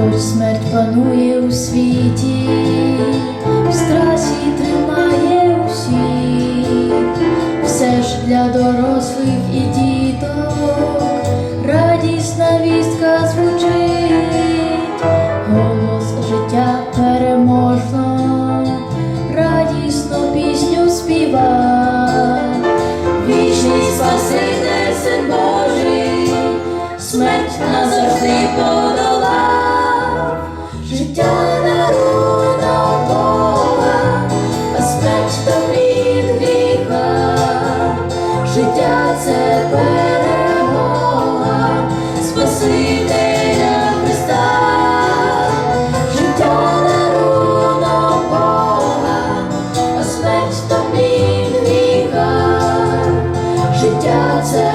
хоч смерть панує у світі, в страсі тримає усіх, все ж для дорослих і діток, радісна вістка звучить, голос життя переможно, радісну пісню співа, вічний спаситель син Божий, смерть назавжди подав. життя це перемога, Спасителя Христа, життя даруно Бога, а смерть то гріха, життя це.